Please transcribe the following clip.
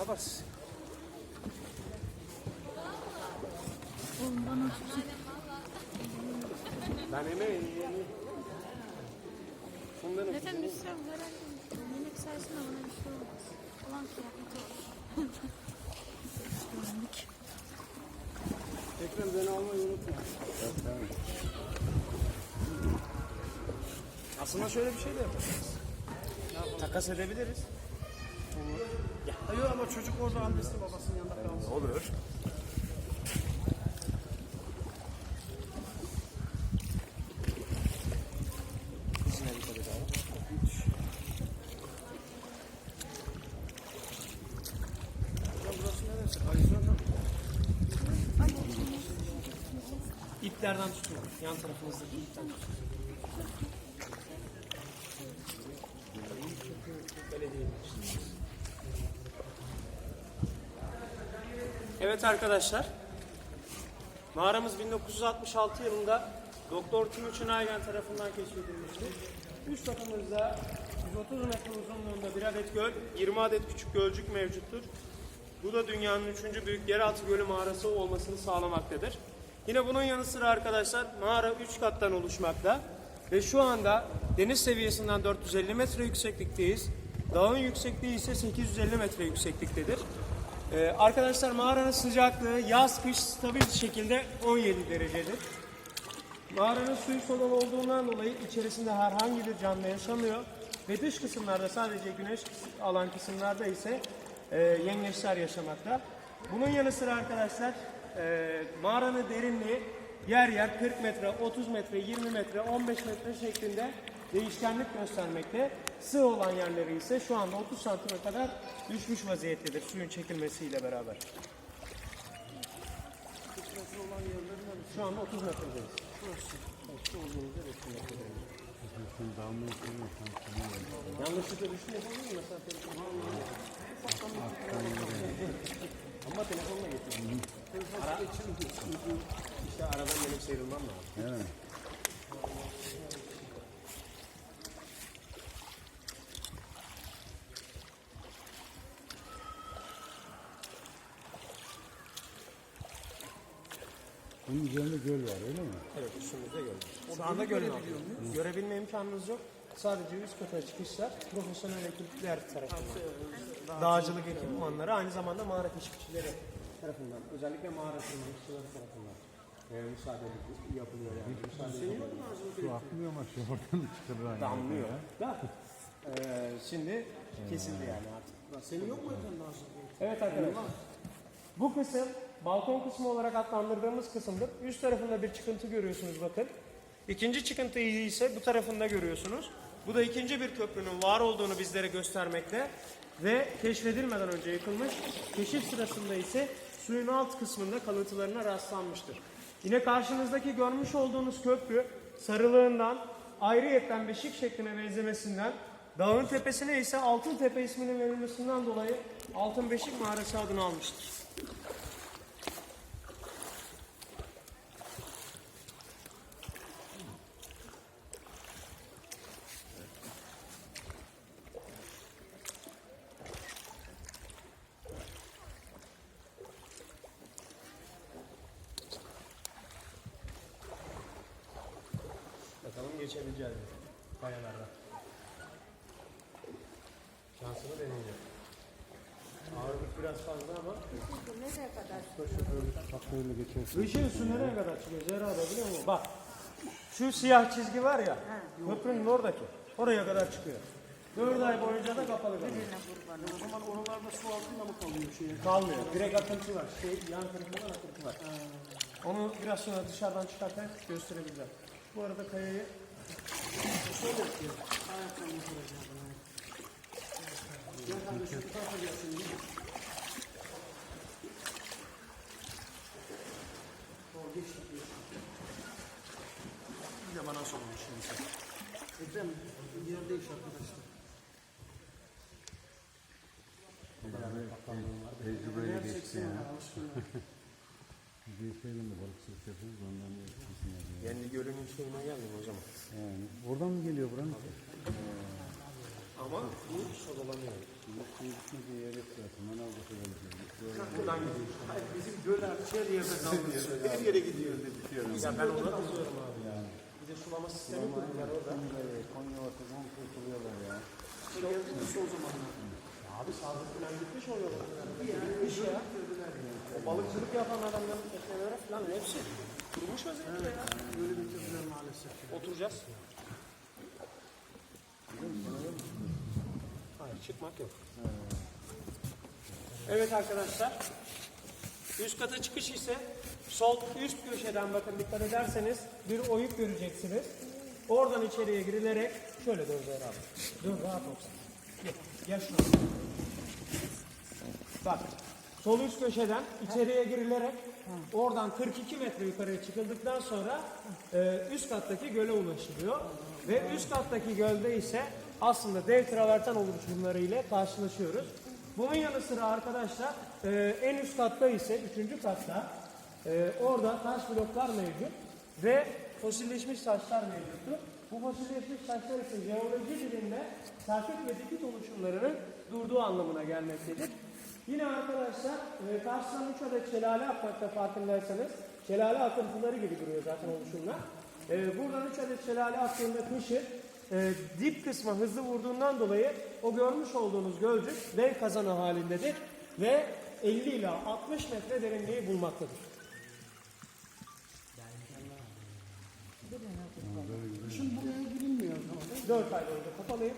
yaparsın? Oğlum bana tutsun. Ben emeğim. Bundan öpeyim. Zaten düşsem herhalde. Yemek sayesinde bana bir şey olmaz. Ulan kıyafet olur. Güvenlik. Ekrem beni almayı unutma. Aslında şöyle bir şey de yapabiliriz. Takas edebiliriz. Hayır ama çocuk orada annesinin babasının yanında kalsın. Olur. İplerden tutun. Yan tarafınızdaki ipten tutun. Evet arkadaşlar. Mağaramız 1966 yılında Doktor Timuçin Aygen tarafından keşfedilmiştir. Üst katımızda 130 metre uzunluğunda bir adet göl, 20 adet küçük gölcük mevcuttur. Bu da dünyanın üçüncü büyük yeraltı gölü mağarası olmasını sağlamaktadır. Yine bunun yanı sıra arkadaşlar mağara 3 kattan oluşmakta. Ve şu anda deniz seviyesinden 450 metre yükseklikteyiz. Dağın yüksekliği ise 850 metre yüksekliktedir. Ee, arkadaşlar mağaranın sıcaklığı yaz kış stabil şekilde 17 derecedir. Mağaranın suyu sodalı olduğundan dolayı içerisinde herhangi bir canlı yaşamıyor. Ve dış kısımlarda sadece güneş alan kısımlarda ise e, yengeçler yaşamakta. Bunun yanı sıra arkadaşlar e, mağaranın derinliği yer yer 40 metre, 30 metre, 20 metre, 15 metre şeklinde değişkenlik göstermekte. Sığ olan yerleri ise şu anda 30 santime kadar düşmüş vaziyettedir suyun çekilmesiyle beraber. Şu anda 30 metredeyiz. Yanlışlıkla telefonu Ama telefonla getirdim. Ara, işte aradan gelip sıyrılmam lazım. Bunun üzerinde göl var öyle mi? Evet üstümüzde göl. Şu anda göl Görebilme imkanınız yok. Sadece üst kata çıkışlar profesyonel ekipler tarafından. Dağcılık ekipmanları aynı zamanda mağara keşifçileri tarafından. Özellikle mağara tırmanışçıları tarafından. E, müsaade yapılıyor yani. Müsaade yapılıyor. Su akmıyor ama şu oradan çıkılır aynı. Damlıyor. Da. Ee, şimdi kesildi yani artık. Senin yok mu efendim Evet arkadaşlar. Bu kısım balkon kısmı olarak adlandırdığımız kısımdır. Üst tarafında bir çıkıntı görüyorsunuz bakın. İkinci çıkıntıyı ise bu tarafında görüyorsunuz. Bu da ikinci bir köprünün var olduğunu bizlere göstermekte. Ve keşfedilmeden önce yıkılmış. Keşif sırasında ise suyun alt kısmında kalıntılarına rastlanmıştır. Yine karşınızdaki görmüş olduğunuz köprü sarılığından ayrıyetten beşik şekline benzemesinden dağın tepesine ise Altın Tepe isminin verilmesinden dolayı Altın Beşik Mağarası adını almıştır. Geçebileceğiz mi? Kayalardan. Şansını deneyeceğim. Ağırlık biraz fazla ama Bak böyle geçersin. Işığın su nereye kadar çıkıyor Zehra da biliyor musun? Bak şu siyah çizgi var ya köprünün oradaki oraya kadar çıkıyor. Dört ay boyunca da kapalı kalıyor. O zaman oralarda su altında mı kalıyor şey? Kalmıyor. Direkt akıntı var. Şey, yan tarafından akıntı var. Onu biraz sonra dışarıdan çıkarken gösterebileceğim. Bu arada kayayı Şöyle yapıyor. Ayaklarını kıracağım. Gel kardeşim bu tarafa değil mi? O geç gidiyor. bir de bana sorun şimdi. Ekrem yer değiş arkadaşlar. Tecrübeyle geçti yani. şeyle de balıkçılık yapıyoruz ondan da kesin yapıyor. Yendi Gölü'nün şeyine geldim o zaman. Yani oradan mı geliyor buranın? Ama Ama bu sodalanıyor. Şimdi suyu gitmediği yer yok zaten. Manavda kadar gidiyor. Buradan gidiyor. Hayır bizim göl artık her yerde kalmış. Her yere gidiyor. Ya ben ona kızıyorum abi. Bir de sulama sistemi kurdular orada. Konya ortadan kurtuluyorlar ya. Geldiğimiz o zamanlar. Abi Sadık Gülen gitmiş o yola. Gitmiş ya. O balıkçılık yapan adamların tekneleri falan hepsi. Kurmuş vaziyette ya. Böyle bitirdiler maalesef. Oturacağız. Hayır çıkmak yok. Evet arkadaşlar. Üst kata çıkış ise sol üst köşeden bakın dikkat ederseniz bir oyuk göreceksiniz. Oradan içeriye girilerek şöyle dön Zehra. Dur rahat ol. Gel, gel şuraya. Bak sol üst köşeden içeriye girilerek oradan 42 metre yukarıya çıkıldıktan sonra e, üst kattaki göle ulaşılıyor. Ve üst kattaki gölde ise aslında dev traverten oluşumları ile karşılaşıyoruz. Bunun yanı sıra arkadaşlar e, en üst katta ise 3. katta e, orada taş bloklar mevcut ve fosilleşmiş taşlar mevcuttur. Bu fosilleşmiş taşlar ise jeoloji dilinde sarkıt ve dikit oluşumlarının durduğu anlamına gelmektedir. Yine arkadaşlar e, karşıdan 3 adet şelale akmakta farkındaysanız şelale akıntıları gibi duruyor zaten oluşumlar. E, buradan 3 adet şelale aktığında kışı e, dip kısma hızlı vurduğundan dolayı o görmüş olduğunuz gölcük dev kazanı halindedir ve 50 ila 60 metre derinliği bulmaktadır. Şimdi buraya girilmiyor. 4 ay boyunca kapalıyım.